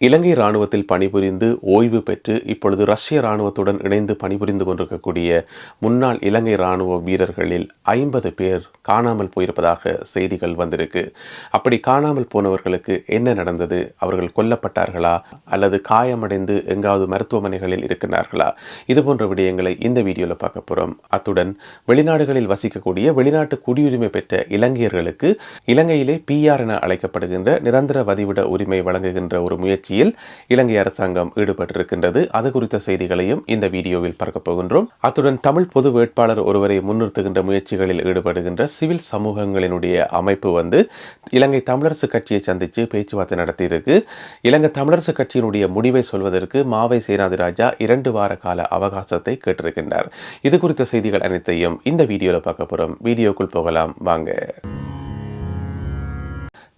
இலங்கை ராணுவத்தில் பணிபுரிந்து ஓய்வு பெற்று இப்பொழுது ரஷ்ய ராணுவத்துடன் இணைந்து பணிபுரிந்து கொண்டிருக்கக்கூடிய முன்னாள் இலங்கை ராணுவ வீரர்களில் ஐம்பது பேர் காணாமல் போயிருப்பதாக செய்திகள் வந்திருக்கு. அப்படி காணாமல் போனவர்களுக்கு என்ன நடந்தது? அவர்கள் கொல்லப்பட்டார்களா? அல்லது காயமடைந்து எங்காவது மருத்துவமனைகளில் இருக்கிறார்களா? இது போன்ற விடயங்களை இந்த வீடியோவில் பார்க்க போகிறோம் அத்துடன் வெளிநாடுகளில் வசிக்கக்கூடிய வெளிநாட்டு குடியுரிமை பெற்ற இலங்கையர்களுக்கு இலங்கையிலே பிஆர் என அழைக்கப்படுகின்ற நிரந்தர வதிவிட உரிமை வழங்குகின்ற ஒரு முயற்சி முயற்சியில் இலங்கை அரசாங்கம் ஈடுபட்டிருக்கின்றது. அது குறித்த செய்திகளையும் இந்த வீடியோவில் பார்க்க போகின்றோம். அத்துடன் தமிழ் பொது வேட்பாளர் ஒருவரை முன்னிறுத்துகின்ற முயற்சிகளில் ஈடுபடுகின்ற சிவில் சமூகங்களினுடைய அமைப்பு வந்து இலங்கை தமிழரசு கட்சியை சந்தித்து பேச்சுவார்த்தை நடத்தியிருக்கு. இலங்கை தமிழரசு கட்சியினுடைய முடிவை சொல்வதற்கு மாவை சேனாதிராஜா இரண்டு வார கால அவகாசத்தை கேட்டிருக்கின்றார். இது குறித்த செய்திகள் அனைத்தையும் இந்த வீடியோவில் பார்க்க போகிறோம் வீடியோக்குள் போகலாம். வாங்க.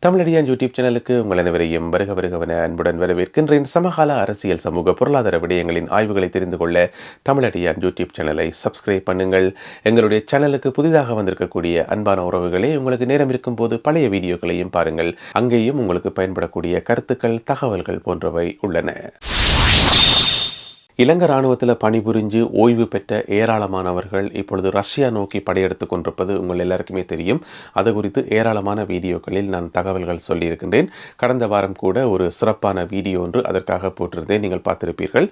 தமிழடியான் யூடியூப் சேனலுக்கு உங்கள் அனைவரையும் வருக வருகவன அன்புடன் வரவேற்கின்றேன். சமகால அரசியல் சமூக பொருளாதார விடயங்களின் ஆய்வுகளை தெரிந்து கொள்ள தமிழடியான் யூடியூப் சேனலை சப்ஸ்கிரைப் பண்ணுங்கள். எங்களுடைய சேனலுக்கு புதிதாக வந்திருக்கக்கூடிய அன்பான உறவுகளே உங்களுக்கு நேரம் இருக்கும் போது பழைய வீடியோக்களையும் பாருங்கள். அங்கேயும் உங்களுக்கு பயன்படக்கூடிய கருத்துக்கள் தகவல்கள் போன்றவை உள்ளன. இலங்கை ராணுவத்தில் பணிபுரிஞ்சு ஓய்வு பெற்ற ஏராளமானவர்கள் இப்பொழுது ரஷ்யா நோக்கி படையெடுத்து கொண்டிருப்பது உங்கள் எல்லாருக்குமே தெரியும். அது குறித்து ஏராளமான வீடியோக்களில் நான் தகவல்கள் சொல்லியிருக்கின்றேன். கடந்த வாரம் கூட ஒரு சிறப்பான வீடியோ ஒன்று அதற்காக போட்டிருந்தேன். நீங்கள் பார்த்திருப்பீர்கள்.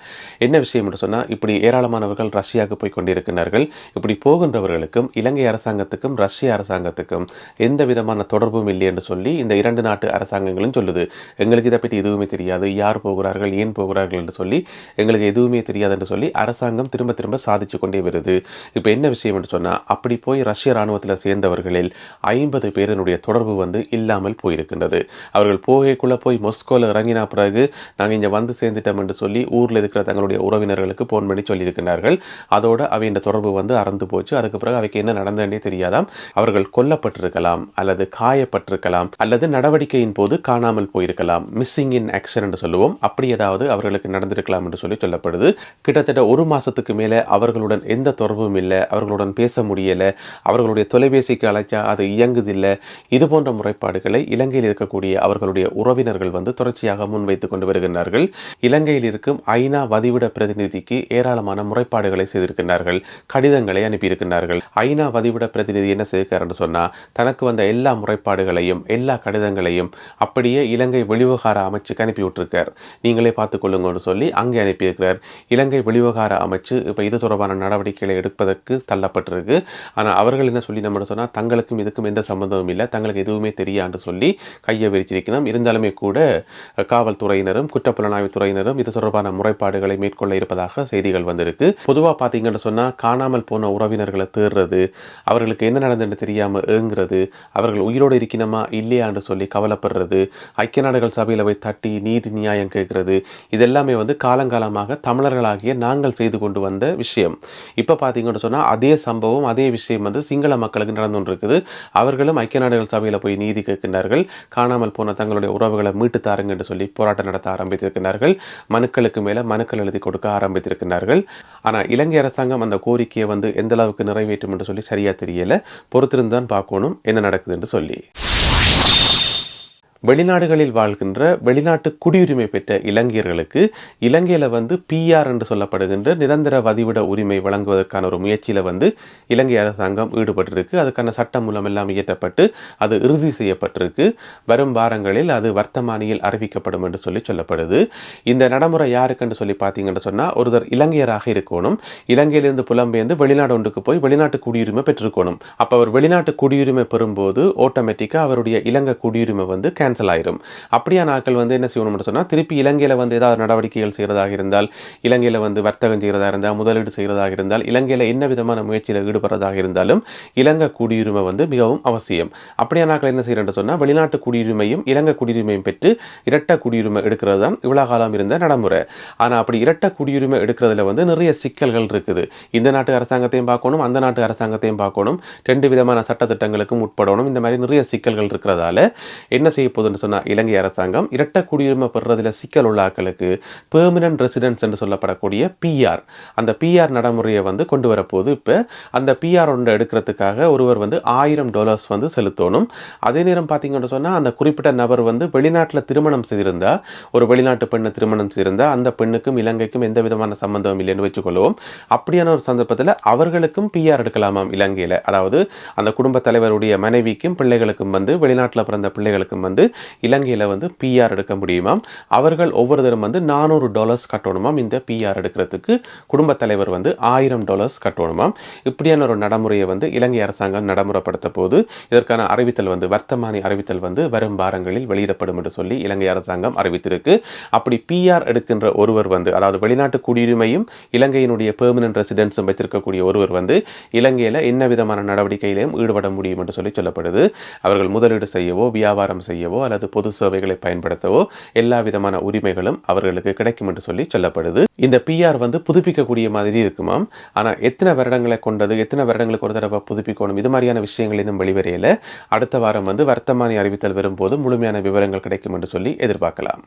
என்ன விஷயம் என்று சொன்னால் இப்படி ஏராளமானவர்கள் ரஷ்யாவுக்கு போய் கொண்டிருக்கிறார்கள் இப்படி போகின்றவர்களுக்கும் இலங்கை அரசாங்கத்துக்கும் ரஷ்ய அரசாங்கத்துக்கும் எந்த விதமான தொடர்பும் இல்லை என்று சொல்லி இந்த இரண்டு நாட்டு அரசாங்கங்களும் சொல்லுது. எங்களுக்கு இதை பற்றி எதுவுமே தெரியாது. யார் போகிறார்கள் ஏன் போகிறார்கள் என்று சொல்லி எங்களுக்கு எதுவும் தெரியாது என்று சொல்லி அரசாங்கம் திரும்ப திரும்ப சாதிச்சு கொண்டே வருது. இப்போ என்ன விஷயம் என்று சொன்னால் அப்படி போய் ரஷ்ய ராணுவத்தில் சேர்ந்தவர்களில் ஐம்பது பேரினுடைய தொடர்பு வந்து இல்லாமல் போயிருக்கின்றது. அவர்கள் போகைக்குள்ளே போய் மொஸ்கோவில் இறங்கின பிறகு நாங்கள் இங்கே வந்து சேர்ந்துட்டோம் என்று சொல்லி ஊரில் இருக்கிற தங்களுடைய உறவினர்களுக்கு ஃபோன் பண்ணி சொல்லியிருக்கிறார்கள் அதோட அவையின் தொடர்பு வந்து அறந்து போச்சு. அதுக்கு பிறகு அவைக்கு என்ன நடந்ததுன்னே தெரியாதாம். அவர்கள் கொல்லப்பட்டிருக்கலாம் அல்லது காயப்பட்டிருக்கலாம் அல்லது நடவடிக்கையின் போது காணாமல் போயிருக்கலாம். மிஸ்ஸிங் இன் ஆக்ஷன் என்று சொல்லுவோம். அப்படி ஏதாவது அவர்களுக்கு நடந்திருக்கலாம் என்று சொல்லி சொல்லப்படுது. கிட்டத்தட்ட ஒரு மாதத்துக்கு மேலே அவர்களுடன் எந்த தொடர்பும் இல்லை. அவர்களுடன் பேச முடியலை. அவர்களுடைய தொலைபேசிக்கு அழைச்சா அது இயங்குதில்லை. இது போன்ற முறைப்பாடுகளை இலங்கையில் இருக்கக்கூடிய அவர்களுடைய உறவினர்கள் வந்து தொடர்ச்சியாக முன்வைத்துக் கொண்டு வருகின்றார்கள். இலங்கையில் இருக்கும் ஐநா வதிவிட பிரதிநிதிக்கு ஏராளமான முறைப்பாடுகளை செய்திருக்கின்றார்கள். கடிதங்களை அனுப்பியிருக்கின்றார்கள். ஐநா வதிவிட பிரதிநிதி என்ன செய்கிறார்னு சொன்னால் தனக்கு வந்த எல்லா முறைப்பாடுகளையும் எல்லா கடிதங்களையும் அப்படியே இலங்கை வெளிவிவகார அமைச்சுக்கு அனுப்பி விட்டுருக்கார் நீங்களே பார்த்துக்கொள்ளுங்கன்னு சொல்லி அங்கே அனுப்பியிருக்கிறார். இலங்கை வெளிவகார அமைச்சு இப்போ இது தொடர்பான நடவடிக்கைகளை எடுப்பதற்கு தள்ளப்பட்டிருக்கு. ஆனால் அவர்கள் என்ன சொல்லி நம்ம சொன்னால் தங்களுக்கும் இதுக்கும் எந்த சம்பந்தமும் இல்லை தங்களுக்கு எதுவுமே தெரியாண்டு சொல்லி கையை விரிச்சிருக்கணும். இருந்தாலுமே கூட காவல்துறையினரும் குற்றப்புலனாய்வு துறையினரும் இது தொடர்பான முறைப்பாடுகளை மேற்கொள்ள இருப்பதாக செய்திகள் வந்திருக்கு. பொதுவாக பார்த்தீங்கன்னு சொன்னால் காணாமல் போன உறவினர்களை தேடுறது அவர்களுக்கு என்ன நடந்ததுன்னு தெரியாமல் ஏங்குறது அவர்கள் உயிரோடு இருக்கணுமா இல்லையான்னு சொல்லி கவலைப்படுறது ஐக்கிய நாடுகள் சபையில் போய் தட்டி நீதி நியாயம் கேட்கறது இதெல்லாமே வந்து காலங்காலமாக தமிழ் தமிழர்களாகிய நாங்கள் செய்து கொண்டு வந்த விஷயம். இப்போ பார்த்தீங்கன்னு சொன்னால் அதே சம்பவம் அதே விஷயம் வந்து சிங்கள மக்களுக்கு நடந்து கொண்டிருக்குது அவர்களும் ஐக்கிய நாடுகள் சபையில் போய் நீதி கேட்கின்றார்கள். காணாமல் போன தங்களுடைய உறவுகளை மீட்டு தாருங்க என்று சொல்லி போராட்டம் நடத்த ஆரம்பித்திருக்கிறார்கள் மனுக்களுக்கு மேலே மனுக்கள் எழுதி கொடுக்க ஆரம்பித்திருக்கிறார்கள் ஆனால் இலங்கை அரசாங்கம் அந்த கோரிக்கையை வந்து எந்த அளவுக்கு நிறைவேற்றும் என்று சொல்லி சரியாக தெரியலை. பொறுத்திருந்து தான் பார்க்கணும் என்ன நடக்குது என்று சொல்லி. வெளிநாடுகளில் வாழ்கின்ற வெளிநாட்டு குடியுரிமை பெற்ற இலங்கையர்களுக்கு இலங்கையில் வந்து பிஆர் என்று சொல்லப்படுகின்ற நிரந்தர வதிவிட உரிமை வழங்குவதற்கான ஒரு முயற்சியில் வந்து இலங்கை அரசாங்கம் ஈடுபட்டிருக்கு. அதுக்கான சட்டம் மூலம் எல்லாம் இயற்றப்பட்டு அது இறுதி செய்யப்பட்டிருக்கு. வரும் வாரங்களில் அது வர்த்தமானியில் அறிவிக்கப்படும் என்று சொல்லி சொல்லப்படுது. இந்த நடைமுறை யாருக்குன்னு சொல்லி பார்த்தீங்கன்னு சொன்னால் ஒருவர் இலங்கையராக இருக்கணும். இலங்கையிலிருந்து புலம்பெயர்ந்து வெளிநாடு ஒன்றுக்கு போய் வெளிநாட்டு குடியுரிமை பெற்றிருக்கணும். அப்போ அவர் வெளிநாட்டு குடியுரிமை பெறும்போது ஆட்டோமேட்டிக்காக அவருடைய இலங்கை குடியுரிமை வந்து கேன்சல் ஆயிரும். அப்படியே நாட்கள் வந்து என்ன செய்யணும்னு சொன்னால் திருப்பி இலங்கையில் வந்து ஏதாவது நடவடிக்கைகள் செய்கிறதாக இருந்தால் இலங்கையில் வந்து வர்த்தகம் செய்கிறதா இருந்தால் முதலீடு செய்கிறதாக இருந்தால் இலங்கையில் என்ன விதமான முயற்சியில் ஈடுபடுறதாக இருந்தாலும் இலங்கை குடியுரிமை வந்து மிகவும் அவசியம். அப்படியே நாட்கள் என்ன செய்யறேன்னு சொன்னால் வெளிநாட்டு குடியுரிமையும் இலங்கை குடியுரிமையும் பெற்று இரட்ட குடியுரிமை எடுக்கிறது தான் இவ்வளோ காலம் இருந்த நடைமுறை. ஆனால் அப்படி இரட்ட குடியுரிமை எடுக்கிறதுல வந்து நிறைய சிக்கல்கள் இருக்குது. இந்த நாட்டு அரசாங்கத்தையும் பார்க்கணும் அந்த நாட்டு அரசாங்கத்தையும் பார்க்கணும். ரெண்டு விதமான சட்டத்திட்டங்களுக்கும் உட்படணும். இந்த மாதிரி நிறைய சிக்கல்கள் இருக்கிறதால என்ன செய்ய போகுதுன்னு சொன்னால் இலங்கை அரசாங்கம் இரட்ட குடியுரிமை பெறுறதில் சிக்கல் உள்ள ஆக்களுக்கு பெர்மனன்ட் ரெசிடென்ஸ் என்று சொல்லப்படக்கூடிய பிஆர் அந்த பிஆர் நடைமுறையை வந்து கொண்டு வரப்போது இப்போ அந்த பிஆர் ஒன்று எடுக்கிறதுக்காக ஒருவர் வந்து ஆயிரம் டாலர்ஸ் வந்து செலுத்தணும். அதே நேரம் பார்த்தீங்கன்னு சொன்னால் அந்த குறிப்பிட்ட நபர் வந்து வெளிநாட்டில் திருமணம் செய்திருந்தால் ஒரு வெளிநாட்டு பெண்ணை திருமணம் செய்திருந்தால் அந்த பெண்ணுக்கும் இலங்கைக்கும் எந்த விதமான சம்பந்தம் இல்லைன்னு வச்சுக்கொள்வோம் அப்படியான ஒரு சந்தர்ப்பத்தில் அவர்களுக்கும் பிஆர் எடுக்கலாமாம் இலங்கையில்? அதாவது அந்த குடும்ப தலைவருடைய மனைவிக்கும் பிள்ளைகளுக்கும் வந்து வெளிநாட்டில் பிறந்த பிள்ளைகளுக்கும் வந்து இலங்கையில் வந்து பிஆர் எடுக்க முடியுமாம் அவர்கள் ஒவ்வொருத்தரும் வந்து நானூறு டாலர்ஸ் கட்டணுமாம் இந்த பிஆர் எடுக்கிறதுக்கு குடும்பத் தலைவர் வந்து ஆயிரம் டாலர்ஸ் கட்டணுமாம் இப்படியான ஒரு நடைமுறையை வந்து இலங்கை அரசாங்கம் நடைமுறைப்படுத்த போது இதற்கான அறிவித்தல் வந்து வர்த்தமானி அறிவித்தல் வந்து வரும் வாரங்களில் வெளியிடப்படும் என்று சொல்லி இலங்கை அரசாங்கம் அறிவித்திருக்கு. அப்படி பிஆர் எடுக்கின்ற ஒருவர் வந்து அதாவது வெளிநாட்டு குடியுரிமையும் இலங்கையினுடைய பெர்மனன்ட் ரெசிடென்ஸும் வைத்திருக்கக்கூடிய ஒருவர் வந்து இலங்கையில் என்ன விதமான நடவடிக்கையிலையும் ஈடுபட முடியும் என்று சொல்லி சொல்லப்படுது. அவர்கள் முதலீடு செய்யவோ வியாபாரம் செய்யவோ அல்லது பொது சேவைகளை பயன்படுத்தவோ எல்லா விதமான உரிமைகளும் அவர்களுக்கு கிடைக்கும் என்று சொல்லி சொல்லப்படுது. இந்த பிஆர் வந்து புதுப்பிக்கக்கூடிய மாதிரி இருக்குமாம் ஆனால் எத்தனை வருடங்களை கொண்டது எத்தனை வருடங்களுக்கு ஒரு தடவை புதுப்பிக்கணும் இது மாதிரியான விஷயங்கள் இன்னும் வெளிவரையில் அடுத்த வாரம் வந்து வர்த்தமானி அறிவித்தல் வரும்போது முழுமையான விவரங்கள் கிடைக்கும் என்று சொல்லி எதிர்பார்க்கலாம்.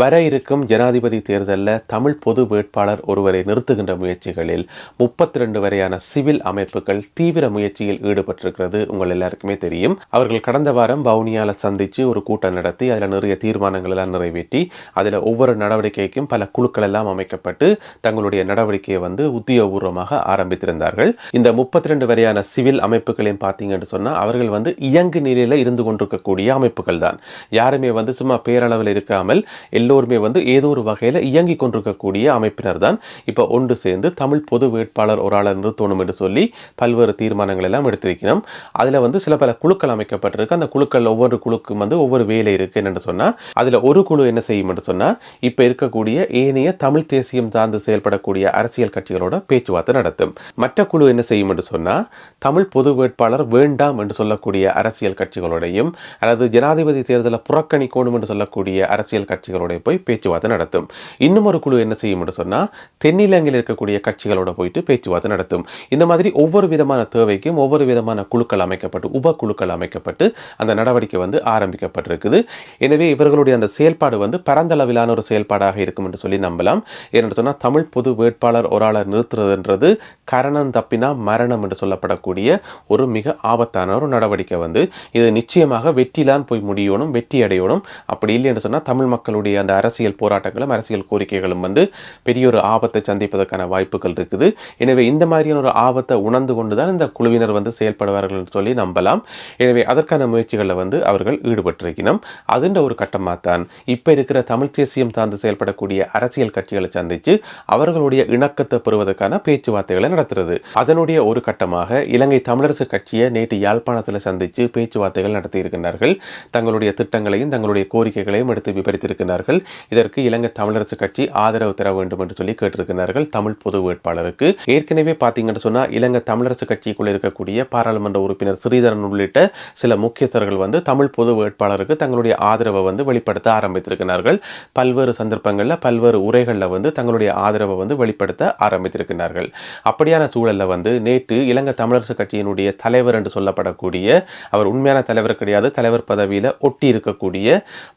வர இருக்கும் ஜனாதிபதி தேர்தலில் தமிழ் பொது வேட்பாளர் ஒருவரை நிறுத்துகின்ற முயற்சிகளில் முப்பத்தி ரெண்டு வரையான சிவில் அமைப்புகள் தீவிர முயற்சியில் ஈடுபட்டிருக்கிறது. உங்கள் எல்லாருக்குமே தெரியும். அவர்கள் கடந்த வாரம் வவுனியாவில் சந்திச்சு ஒரு கூட்டம் நடத்தி அதில் நிறைய தீர்மானங்கள் எல்லாம் நிறைவேற்றி அதில் ஒவ்வொரு நடவடிக்கைக்கும் பல குழுக்கள் எல்லாம் அமைக்கப்பட்டு தங்களுடைய நடவடிக்கையை வந்து உத்தியோகபூர்வமாக ஆரம்பித்திருந்தார்கள். இந்த முப்பத்தி ரெண்டு வரையான சிவில் அமைப்புகளையும் பார்த்தீங்கன்னு சொன்னால் அவர்கள் வந்து இயங்கு நிலையில் இருந்து கொண்டிருக்கக்கூடிய அமைப்புகள் தான். யாருமே வந்து சும்மா பேரளவில் இருக்காமல் எல்லோருமே வந்து ஏதோ ஒரு வகையில் இயங்கி கொண்டிருக்கக்கூடிய அமைப்பினர் தான் இப்போ ஒன்று சேர்ந்து தமிழ் பொது வேட்பாளர் ஒரு ஆளை நிறுத்தணும் என்று சொல்லி பல்வேறு தீர்மானங்கள் எல்லாம் எடுத்திருக்கிறோம். அதில் வந்து சில பல குழுக்கள் அமைக்கப்பட்டிருக்கு. அந்த குழுக்கள் ஒவ்வொரு குழுக்கும் வந்து ஒவ்வொரு வேலை இருக்கு என்னென்று சொன்னால் அதில் ஒரு குழு என்ன செய்யும் என்று சொன்னால் இப்போ இருக்கக்கூடிய ஏனைய தமிழ் தேசியம் சார்ந்து செயல்படக்கூடிய அரசியல் கட்சிகளோட பேச்சுவார்த்தை நடத்தும். மற்ற குழு என்ன செய்யும் என்று சொன்னால் தமிழ் பொது வேட்பாளர் வேண்டாம் என்று சொல்லக்கூடிய அரசியல் கட்சிகளோடையும் அல்லது ஜனாதிபதி தேர்தலை புறக்கணிக்கணும் என்று சொல்லக்கூடிய அரசியல் கட்சிகளோட போய் பேச்சுவார்த்தை நடத்தும். இன்னும் ஒரு குழு என்ன செய்யும் சொன்னால் தென்னிலங்கையில் இருக்கக்கூடிய கட்சிகளோட போயிட்டு பேச்சுவார்த்தை நடத்தும். இந்த மாதிரி ஒவ்வொரு விதமான தேவைக்கும் ஒவ்வொரு விதமான குழுக்கள் அமைக்கப்பட்டு உப குழுக்கள் அமைக்கப்பட்டு அந்த நடவடிக்கை வந்து ஆரம்பிக்கப்பட்டிருக்குது. எனவே இவர்களுடைய அந்த செயல்பாடு வந்து பரந்தளவிலான ஒரு செயல்பாடாக இருக்கும் என்று சொல்லி நம்பலாம். ஏன்னு சொன்னால் தமிழ் பொது வேட்பாளர் ஒரு ஆளை நிறுத்துறதுன்றது கரணம் தப்பினா மரணம் என்று சொல்லப்படக்கூடிய ஒரு மிக ஆபத்தான ஒரு நடவடிக்கை வந்து. இது நிச்சயமாக வெற்றிலான் போய் முடியணும் வெற்றி அடையணும். அப்படி இல்லை என்று சொன்னால் தமிழ் மக்களுடைய அந்த அரசியல் போராட்டங்களும் அரசியல் கோரிக்கைகளும் வந்து பெரிய ஒரு ஆபத்தை சந்திப்பதற்கான வாய்ப்புகள் இருக்குது. எனவே இந்த மாதிரியான ஒரு ஆபத்தை உணர்ந்து கொண்டு தான் இந்த குழுவினர் வந்து செயல்படுவார்கள் என்று சொல்லி நம்பலாம். எனவே அதற்கான முயற்சிகளில் வந்து அவர்கள் ஈடுபட்டிருக்கணும். அதுன்ற ஒரு கட்டமாக தான் இப்போ இருக்கிற தமிழ் தேசியம் சார்ந்து செயல்படக்கூடிய அரசியல் கட்சிகளை சந்தித்து அவர்களுடைய இணக்கத்தை பெறுவதற்கான பேச்சுவார்த்தைகளை நடத்துறது. அதனுடைய ஒரு கட்டமாக இலங்கை தமிழரசு கட்சியை நேற்று யாழ்ப்பாணத்தில் சந்தித்து பேச்சுவார்த்தைகள் நடத்தியிருக்கிறார்கள் தங்களுடைய திட்டங்களையும் தங்களுடைய கோரிக்கைகளையும் எடுத்து விபரித்திருக்கிறார்கள் கேட்டிருக்கிறார்கள் இதற்கு இலங்கை தமிழரசு கட்சி ஆதரவு தர வேண்டும் என்று சொல்லி கேட்டிருக்கிறார்கள் தமிழ் பொது வேட்பாளருக்கு. ஏற்கனவே பார்த்தீங்கன்னு சொன்னால் இலங்கை தமிழரசு கட்சிக்குள் இருக்கக்கூடிய பாராளுமன்ற உறுப்பினர் ஸ்ரீதரன் உள்ளிட்ட சில முக்கியஸ்தர்கள் வந்து தமிழ் பொது வேட்பாளருக்கு தங்களுடைய ஆதரவை வந்து வெளிப்படுத்த ஆரம்பித்திருக்கிறார்கள். பல்வேறு சந்தர்ப்பங்களில் பல்வேறு உரைகளில் வந்து தங்களுடைய ஆதரவை வந்து வெளிப்படுத்த ஆரம்பித்திருக்கிறார்கள். அப்படியான சூழலில் வந்து நேற்று இலங்கை தமிழரசு கட்சியினுடைய தலைவர் என்று சொல்லப்படக்கூடிய அவர் உண்மையான தலைவர் கிடையாது தலைவர் பதவியில் ஒட்டி இருக்கக்கூடிய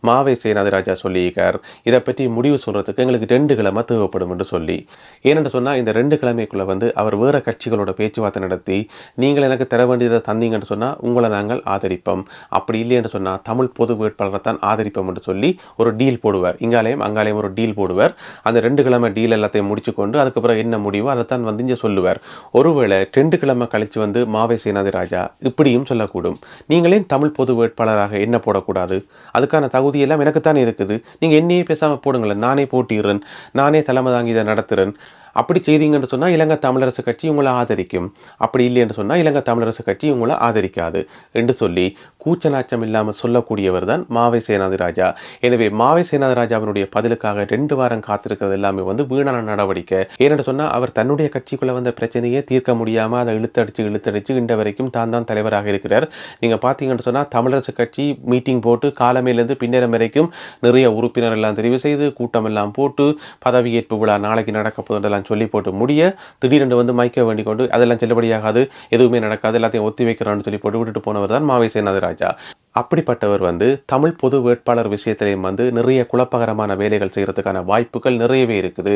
மாவை சேனாதிராஜா சொல்லியிருக்கார். இதை பற்றி முடிவு சொல்கிறதுக்கு எங்களுக்கு ரெண்டு கிழமை தேவைப்படும் என்று சொல்லி. ஏனென்று சொன்னால் இந்த ரெண்டு கிழமைக்குள்ளே வந்து அவர் வேறு கட்சிகளோட பேச்சுவார்த்தை நடத்தி நீங்கள் எனக்கு தர வேண்டியதை தந்தீங்கன்னு சொன்னால் உங்களை நாங்கள் ஆதரிப்போம். அப்படி இல்லை என்று சொன்னால் தமிழ் பொது வேட்பாளரை தான் ஆதரிப்போம் என்று சொல்லி ஒரு டீல் போடுவார். இங்காலையும் அங்காலையும் ஒரு டீல் போடுவார். அந்த ரெண்டு கிழமை டீல் எல்லாத்தையும் முடிச்சு கொண்டு அதுக்கப்புறம் என்ன முடிவோ அதை தான் வந்து இங்கே சொல்லுவார். ஒருவேளை ரெண்டு கிழமை கழித்து வந்து மாவை சேனாதி ராஜா இப்படியும் சொல்லக்கூடும். நீங்களே தமிழ் பொது வேட்பாளராக என்ன போடக்கூடாது. அதுக்கான தகுதி எல்லாம் எனக்குத்தான் இருக்குது. நீங்கள் என்னையே பேசாமல் போடுங்களேன். நானே போட்டிடுறேன் நானே தலைமை தாங்கி இதை நடத்துகிறேன் அப்படி செய்தீங்கன்னு சொன்னால் இலங்கை தமிழரசு கட்சி உங்களை ஆதரிக்கும். அப்படி இல்லை என்று சொன்னால் இலங்கை தமிழரசு கட்சி உங்களை ஆதரிக்காது என்று சொல்லி கூச்சநாச்சம் இல்லாமல் சொல்லக்கூடியவர் தான் மாவை சேனாதி ராஜா. எனவே மாவை சேனாதி ராஜாவினுடைய பதிலுக்காக ரெண்டு வாரம் காத்திருக்கிறது எல்லாமே வந்து வீணான நடவடிக்கை. ஏனென்று சொன்னால் அவர் தன்னுடைய கட்சிக்குள்ளே வந்த பிரச்சனையே தீர்க்க முடியாமல் அதை இழுத்தடிச்சு இழுத்தடிச்சு இன்ற வரைக்கும் தான் தான் தலைவராக இருக்கிறார். நீங்கள் பார்த்தீங்கன்னு சொன்னால் தமிழரசு கட்சி மீட்டிங் போட்டு காலமையிலேருந்து பின்னரம் வரைக்கும் நிறைய உறுப்பினர் எல்லாம் தெரிவு செய்து கூட்டம் எல்லாம் போட்டு பதவியேற்பு விழா நாளைக்கு நடக்க அப்படின்னு சொல்லி போட்டு முடிய திடீரென்று வந்து மைக்க வேண்டிக் கொண்டு அதெல்லாம் செல்லுபடியாகாது எதுவுமே நடக்காது எல்லாத்தையும் ஒத்தி வைக்கிறான்னு சொல்லி போட்டு விட்டுட்டு போனவர் தான் மாவை சேனாதிராஜா அப்படிப்பட்டவர் வந்து தமிழ் பொது வேட்பாளர் விஷயத்திலையும் வந்து நிறைய குழப்பகரமான வேலைகள் செய்கிறதுக்கான வாய்ப்புகள் நிறையவே இருக்குது.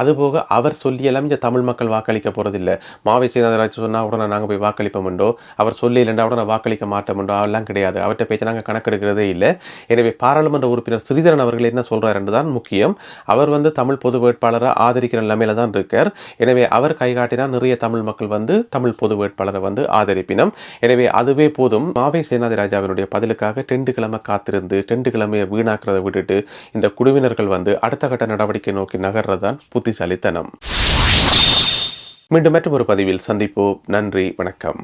அதுபோக அவர் சொல்லியெல்லாம் இந்த தமிழ் மக்கள் வாக்களிக்க போகிறதில்ல மாவை சீனாதராஜ் சொன்னால் உடனே நாங்கள் போய் வாக்களிப்போம்ண்டோ அவர் சொல்லி இல்லைண்டா உடனே வாக்களிக்க மாட்டோம்ண்டோ அதெல்லாம் கிடையாது. அவர்கிட்ட பேச்சு நாங்கள் கணக்கெடுக்கிறதே இல்லை. எனவே பாராளுமன்ற உறுப்பினர் ஸ்ரீதரன் அவர்கள் என்ன சொல்கிறார் என்று தான் முக்கியம். அவர் வந்து தமிழ் பொது வேட்பாளரை ஆதரிக்கிற நிலைமையில தான் இருக்கார். எனவே அவர் கைகாட்டினால் நிறைய தமிழ் மக்கள் வந்து தமிழ் பொது வேட்பாளரை வந்து ஆதரிப்பினம். எனவே அதுவே போதும். மாவை சேனாதிராஜாவினுடைய பதிலுக்காக டெண்டு கிழமை காத்திருந்து டெண்டு கிழமையை வீணாக்கிறத விட்டுட்டு இந்த குழுவினர்கள் வந்து அடுத்த கட்ட நடவடிக்கை நோக்கி நகர்றதான் புத்திசாலித்தனம். மீண்டும் மற்றும் ஒரு பதிவில் சந்திப்போம். நன்றி வணக்கம்.